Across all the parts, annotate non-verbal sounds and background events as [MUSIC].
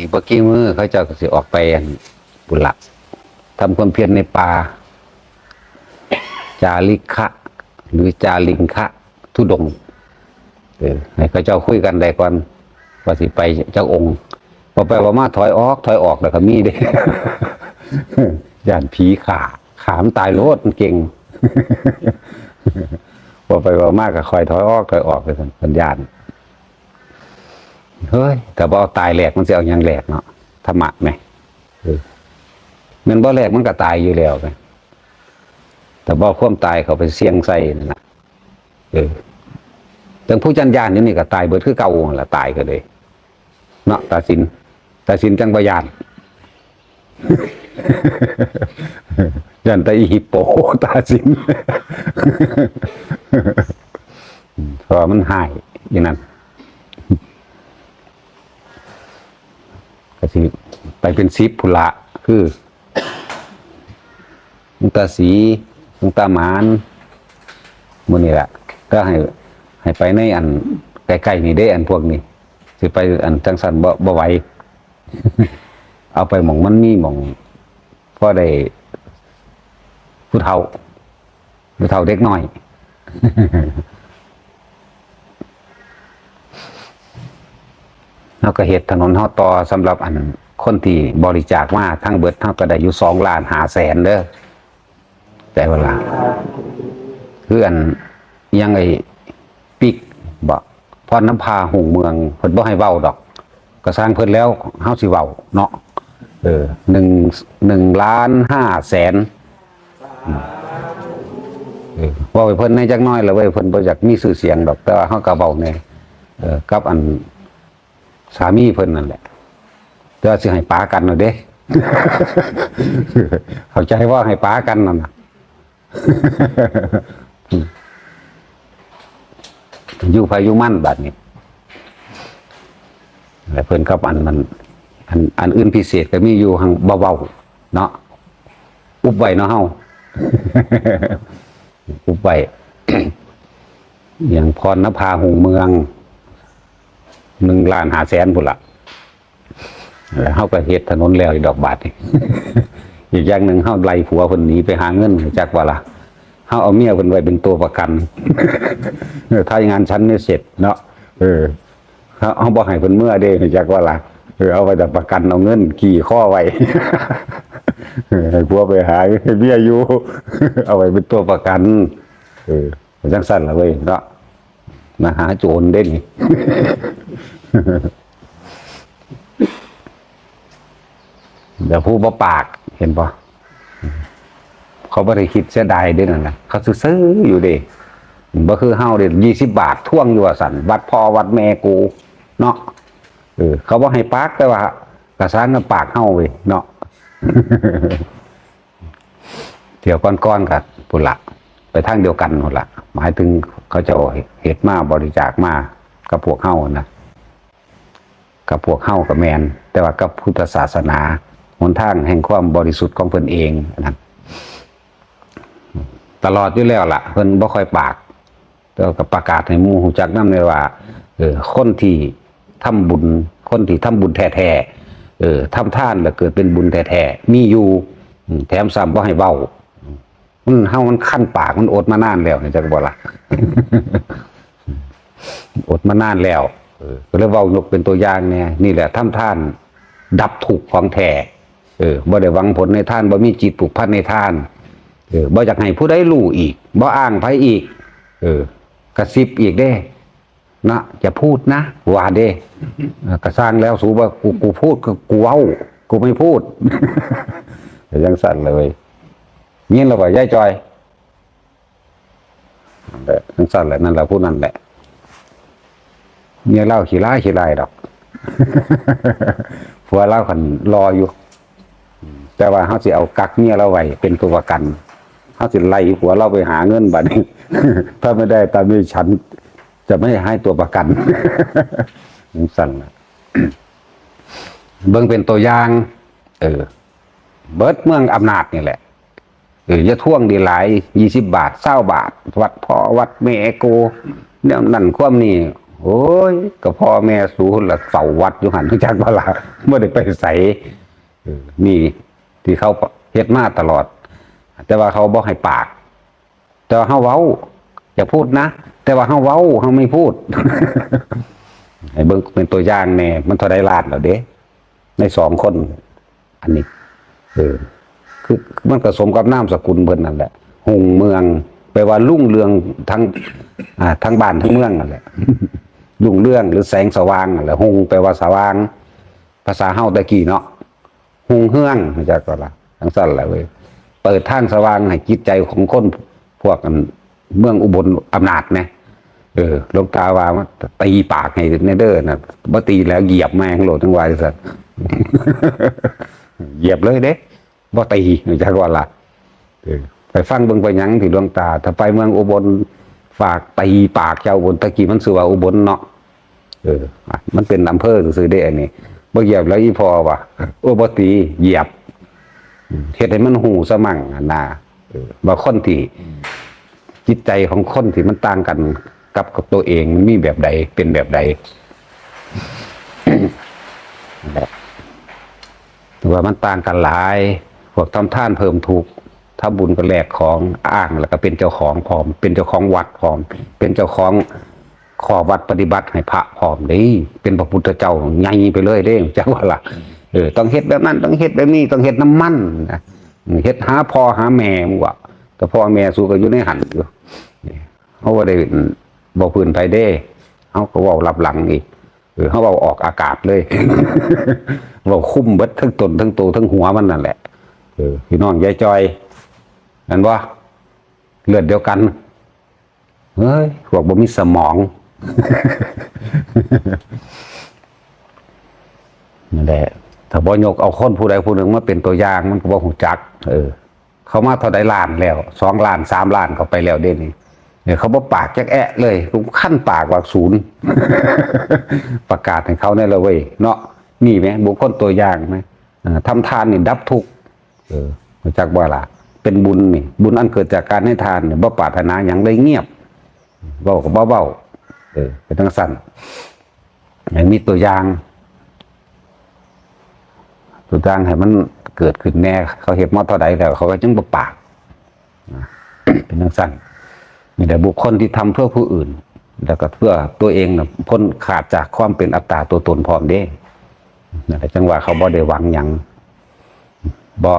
อีกเมื่อกี้มือเขาเจ้าก็สิออกไปอันบุหลักทำความเพียรในป่า จาริคะหรือจาลิงคะทุดงเออให้เขาเจ้าคุยกันได้ก่อนว่าสิไปเจ้าองค์พอไปว่ามาถอยออก ถอยออกแล้วก็มีเด้ย่านผีขาขามนตายโลดมันเก่งพอไปว่ามากก็คอยถอยออกถอยออกเลยสัญญาณ เฮ้ยแต่บ่เอาตายแหลกมันจะเอาหยังแหลกเนาะธรรมะไหมเออมันบ่แหลกมันก็ตายอยู่แล้วไงแต่บ่ความตายเขาไปเสี่ยงใส่นั่นนะเออถึงผู้จันยานนี่นี่ก็ตายเบิดคือเก่าหั่นละตายก็เลยเนาะตาสินตาสินจังบยานยันแตอีฮิปโปตาสินเพราะว่ามันหายอย่างนั้น ก็สิไปเป็นซิปพุนละคือหลวงตาสีหลวงตาหมานมือนี่แหละก็ให้ให้ไปในอันใกล้ๆนี่ได้อันพวกนี้สิไปอันจังสันบ่บ่ไหวเอาไปหมองมันมีหมองพอได้ผู้เฒ่าผู้เฒ่าเด็กน้อย เราก็เหตุถนนเฮาต่อสำหรับอันคนที่บริจาคมาทั้งเบิดเท่าก็ได้อยู่สองล้านหาแสนเด้อแต่เวลาคืออันยังไงปิกบอกพรน้ำพาหุ่งเมืองเพิ่นบ่ให้เว้าดอก ก็สร้างเพิ่นแล้วเฮาสิเว้าเนาะเออหนึ่งหนึ่งล้านห้าแสนเออว่าไปเพิ่นในจักน้อยแล้วเว้ยเพิ่นบ่อยากมีชื่อเสียงดอกแต่ว่าเฮาก็เว้าแน่เออกับอัน สามีเพิ่นนั่นแหละแต่ว่าสิให้ป้ากันน่ะเด้เข้าใจว่าให้ป้ากันนั่นน่ะอยู่พายุมั่นบัดนี้แล้วเพิ่นกับอันมัน อันอันอื่นพิเศษก็มีอยู่หังเบาๆเนาะอุบไว้เนาะเฮาอุบไว้อย่างพรณภาหงเมือง หนึ่งล้านหาแสนพุ่นละแล้วเขาก็เฮ็ดถนนแล้วดอกบาทนี่ อีกอย่างหนึ่งเขาไล่ผัวคนหนีไปหาเงินจักว่าละเขาเอาเมียคนไว้เป็นตัวประกันถ้างานชั้นนี่เสร็จเนาะเออเขาเขาบอกให้คนเมื่อเด้จักว่าละเออเอาไปแต่ประกันเอาเงินขี่ข้อไว้ให้ผัวไปหาเมียอยู่เอาไว้เป็นตัวประกัน เออจังสั้นละเว้ยเนาะมาหาโจรได้นี่ เดี๋ยวผู้บ่ปากเห็นปะเขาไม่ได้คิดเสียดายด้นั่นนะเขาซื้ออยู่เด้บ่คือเฮาเด้ยี่สิบบาทท่วงอยู่ว่าสันวัดพ่อวัดแม่กู เนาะเออ เขาบ่ให้ปากแต่ว่ากระสร้างกับปากเฮาเว้ยเนาะเที่ยวก้อนๆกับปุนละไปทางเดียวกันหมดละหมายถึงเขาจะเอาเหตุมาบริจาคมากับพวกเฮานะ กับพวกเข้ากับแมน แต่ว่ากับพุทธศาสนาหนทางแห่งความบริสุทธิ์ของเพิ่นเองนั่นตลอดอยู่แล้วล่ะ เพิ่นบ่ค่อยปากแต่ก็ประกาศให้หมู่รู้จักนำเลยว่าเออคนที่ทำบุญ คนที่ทำบุญแท้ๆเออทำทานแล้วเกิดเป็นบุญแท้ๆมีอยู่แถมซ้ำบ่ให้เว้ามันเฮามันขั้นปากมันอดมานานแล้วนี่จักบ่ล่ะอดมานานแล้ว ก็เลยเว้ายกเป็นตัวอย่างเนี่ยนี่แหละทำท่าน ดับถูกของแท้เออบ่ได้หวังผลในท่านบ่มีจิตผูกพันในท่านเออบ่อยากให้ผู้ใดรู้อีกบ่อ้างไผอีก เออกระซิบอีกเด้ นะอย่าพูดนะว่าเด้กระสร้างแล้วสูว่กูกูพูดก็กูเว้ากูไม่พูดยังสั่นเลยเงี้ยเราว่ายายจอยนั่นแหละยังสั่นแหละนั่นแหละพูดนั่นแหละ เมียเล่าขี้ร้ายขี้ลายดอกผัวเล่าขันรออยู่ แต่ว่าเขาสิเอากักเมียเราไว้เป็นตัวประกันเขาสิไล่ผัวเราไปหาเงินบัดนี้ถ้าไม่ได้ตามนี้ฉันจะไม่ให้ตัวประกันนั่นสั่นะเบิ่งเป็นตัวอย่าง เออ เบิดเมืองอำนาจนี่แหละเออจะท่วงดีหลายยี่สิบบาทเศร้าบาท วัดพ่อวัดแม่โกเนี่ยนั่นความนี่ โอ้ยก็พ่อแม่สูละเสาวัดอยู่หันทุจักบ่ล่ะบ่ได้ไปใส่นี่ที่เขาเฮ็ดมาตลอด แต่ว่าเขาบ่ให้ปาก แต่ว่าเฮาเว้า อย่าพูดนะ แต่ว่าเฮาเว้าเฮาไม่พูดให้เบิ่งเป็นตัวอย่างแน่มันเท่าไดลาดแล้วเด้ในสองคน อันนี้เออคือมันก็สมกับนามสกุลเพิ่นนั่นแหละหงเมืองแปลว่ารุ่งเรืองทั้งอ่าทั้งบ้านทั้งเมืองนั่นแหละ รุ่งเรื่องหรือแสงสว่างนั่นแหละหงแปลว่าสว่าง ภาษาเฮาตะกี้เนาะหงเฮืองมาจากก็ละทั้งสั้นแหละเว้ยเปิดทางสว่างให้จิตใจของคนพวกกันเมืองอุบลอำนาจนะเออลงตาว่าตีปากให้เนเด้อนะบ่ตีแล้วเหยียบแมงโหลดทั้งวายสัตว์เหยียบเลยเด้บ่ตีจากว่าละไปฟังเบิ่งไปยังที่หลวงตา ถ้าไปเมืองอุบล ฝากตีปากเจ้าอุบลตะกี้มันสื่อว่าอุบลเนาะเอออะมันเป็นอำเภอซื้อๆได้อันนี้บ่เหยียบแล้วอีพอว่ะโอ้บ่ตีเหยียบอืมเฮ็ดให้มันหูสมั่งอะนะเออว่าคนที่จิตใจของคนที่มันต่างกันกับกับตัวเองมันมีแบบใดเป็นแบบใดนั่นแหละแต่ว่ามันต่างกันหลายพวกทำท่านเพิ่มทุกข์ ถ้าบุญก็แลกของอ้างแล้วก็เป็นเจ้าของพร้อม เป็นเจ้าของวัดพร้อม เป็นเจ้าของขอวัดปฏิบัติให้พระพร้อมเด้เป็นพระพุทธเจ้าใหญ่ไปเลยเด้จังว่าล่ะเออต้องเฮ็ดแบบนั้นต้องเฮ็ดแบบนี้ต้องเฮ็ดน้ำมันนะเฮ็ดหาพ่อหาแม่มึงว่าแต่พ่อแม่สู้ก็อยู่ในหันอยู่เขาว่าได้บ่พื้นไปเด้เขาก็เว้ารับหลังอีกเออเขาเอาออกอากาศเลยเราคุ้มเบิดทั้งตนทั้งตัวทั้งหัวมันนั่นแหละเออพี่น้องยายจอย นั่นว่าเลือดเดียวกันเฮ้ยพวกบ่มีสมองนั่นแหละถ้าบ่ยกเอาคนผู้ใดผู้หนึ่งมาเป็นตัวอย่างมันก็บ่หูจัก เออ เขามาเท่าใดล้านแล้วสองล้านสามล้านเขาไปแล้วเด่นี่เนี่ยเขาบ่ปากจักแอะเลยขั้นปากว่าศูนย์ประกาศให้เขาในละเว้ยเนาะมีไหมบุคคลตัวอย่างไหมอ่าทำทานนี่ดับทุกข์เออรู้จักบ่ล่ะ เป็นบุญนี่บุญอันเกิดจากการให้ทานเนี่ยบ่ปรารถนาอย่างเลยเงียบเว้ากับเบาๆเออเป็นทั้งสั้นอย่างมีตัวอย่าง ตัวอย่างให้มันเกิดขึ้นแน่ เขาเห็นมาเท่าใดแล้ว เขาก็จึงบ่ปากเป็นทั้งสั้นมีแต่บุคคลที่ทำเพื่อผู้อื่น แล้วก็เพื่อตัวเองนะพ้นขาดจากความเป็นอัตตาตัวตนพร้อมเด้นั่นแหละจังหวะเขาบ่ได้หวังหยังบ่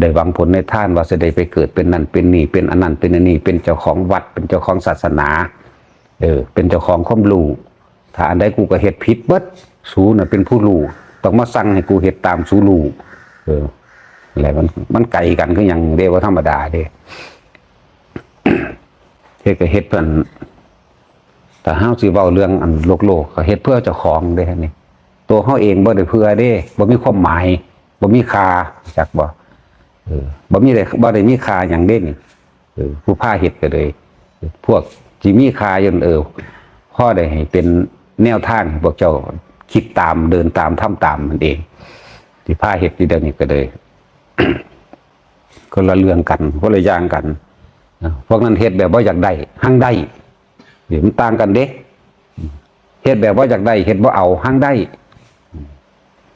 ได้หวังผลในท่านว่าจะได้ไปเกิดเป็นนั่นเป็นนี่เป็นอันนั้นเป็นอันนี้เป็นเจ้าของวัด เป็นเจ้าของศาสนา เออ เป็นเจ้าของความรู้ถ้าอันใดกูก็เฮ็ดผิดเบิดสูน่ะเป็นผู้รู้ต้องมาสั่งให้กูเฮ็ดตามสูรู้เอออะไรมันมันไกลกันคือหยังเรียกว่าธรรมดาเด้เฮ็ดก็เฮ็ดเพิ่นแต่ห้าวสิเว้าเรื่องอันโลกโลกก็เฮ็ดเพื่อเจ้าของเด้นี่ตัวเฮาเองบ่ได้เพื่อเด้บ่มีความหมายบ่มีค่าจักบ่ เออบ่มีได้บ่ได้มีค่าหยังเด้นี่เออผู้พาเฮ็ดก็เลย พวกที่มีค่าย่นเออพ่อได้ให้เป็นแนวทางพวกเจ้าคิดตามเดินตามทำตามมันเอง ที่พาเฮ็ดที่เดียวนี้ก็เลยคนละเรื่องกันคนละอย่างกันพวกนั้นเฮ็ดแบบว่าอยากได้หั่งได้เดี๋ยวมันต่างกันเด้เฮ็ดแบบว่าอยากได้เฮ็ดว่าเอาหั่งได้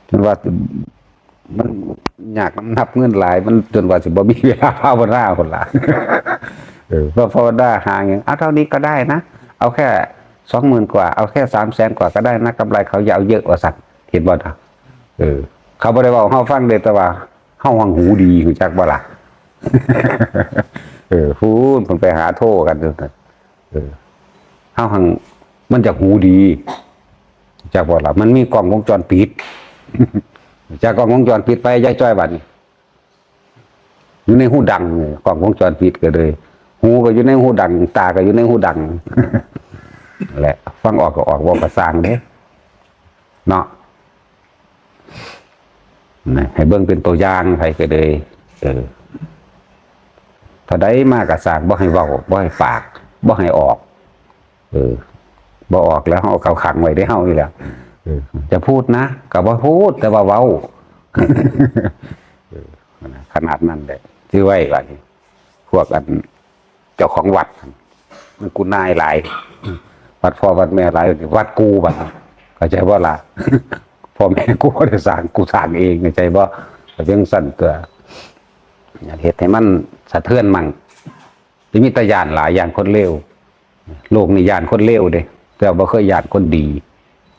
จนว่า มันอยากมันนับเงินหลาย มันจนว่าสิบ่มีเวลาภาวนาคนละเออพอภาวนาหาเงี้ยเอาเท่านี้ก็ได้นะ เอาแค่สองหมื่นกว่า เอาแค่สามแสนกว่าก็ได้นะกำไรเขาอยาเอาเยอะกว่าสัตว์เห็นบ่นะเออ เขาบ่ได้บอกเฮาฟังเด้แต่ว่าเฮาหังหูดีรู้จักบ่ล่ะเออพูนผมไปหาโทษกันจนเออเฮาหังมันจากหูดีจากบ่ล่ะมันมีกล้องวงจรปิด จากกล้องวงจรปิดไปยายจ้อยบัดนี้อยู่ในหูดังกล้องวงจรปิดก็เลย หูก็อยู่ในหูดัง ตาก็อยู่ในหูดังแหละ ฟังออกก็ออกบ่กระสางเด้เนาะให้เบิ่งเป็นตัวอย่างไปก็เลยเออถ้าได้มากระสากบ่ให้เว้าบ่ให้ฝากบ่ให้ออก เออบ่ออกแล้วเอาเขาขังไว้ได้เฮานี่แหละ จะพูดนะก็บ่พูดแต่ว่าเว้าเออขนาดนั้นแหละที่ไว้ว่านี่พวกอันเจ้าของวัดมันกูนายหลายวัดพ่อวัดแม่หลายวัดกูบัดเข้าใจว่าล่ะพ่อแม่กูบ่ได้สร้างกูสร้างเองเข้าใจบ่ก็เพียงสั่นเกลืออยากเฮ็ดให้มันสะเทือนมั่งสิมีแตะยานหลายยานคนเลวโลกนี้ยานคนเลวเด้แต่บ่เคยยานคนดี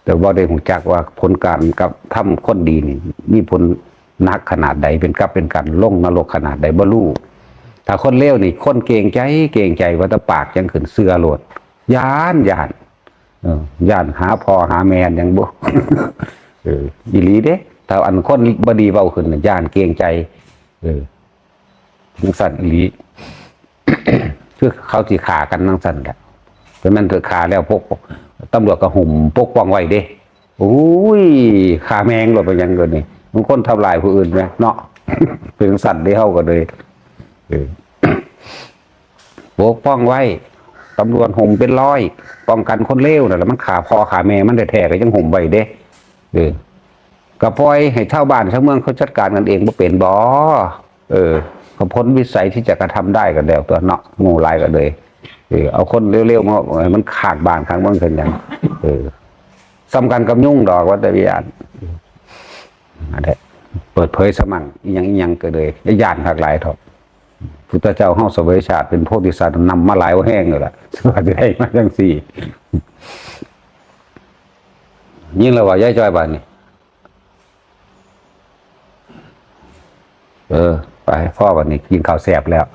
แต่บ่ได้รู้จักว่าผลการกับทำคนดีนี่มีผลนักขนาดใดเป็นกับเป็นการลงนรกขนาดใดบ่รู้ถ้าคนเลวนี่ คนเก่งใจเก่งใจว่าตะปากยังขึ้นเสื้อโลดย่านย่านเออย่านหาพอหาแมนยังบ่เอออีหลีเด้ถ้าอันคนบ่ดีเว้าขึ้นย่านเก่งใจ เออจังสั่นอีหลีคือเขาสิขากันจังสั่นแหละเพราะมันเถอขาแล้วพวก ตำรวจก็หุ่มปกป้องไว้เด้โอ้ยขาแมงหลดไปยังเกินนี่มันคนทำลายผู้อื่นไหมเนาะเป็นสัตว์ได้เฮาก็เลยปกป้องไว้ตำรวจห่มเป็นร้อย ป้องกันคนเลวน่ะแล้วมันขาพอขาแม่มันแท้ๆก็ยังห่มไว้เด้เออก็ปล่อยให้ชาวบ้านชาวเมืองเขาจัดการกันเองบ่เป็นบ่เออเขาพ้นวิสัยที่จะกระทำได้ก็แล้วตัวเนาะงูลายก็เลย เออเอาคนเร็วๆมาให้มันขากบ้านข้างเมืองกันอย่างเออสำคัญกับยุ่งดอกวัดวิญญาณอันนี้เปิดเผยสมั่งอิหยังอิหยังก็เลยอย่าย่านหักหลายเถอะพุทธเจ้าห้องเสวยชาติเป็นโพธิสัตว์นำมาหลายว่าแห้งเลยล่ะสวัสดีมาจังสี่ยิ่งเราว่าย้ายจ้อยบ้านนี่เออ ไปพ่อวันนี้กินข้าวแซ่บแล้ว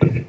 Thank [LAUGHS] you.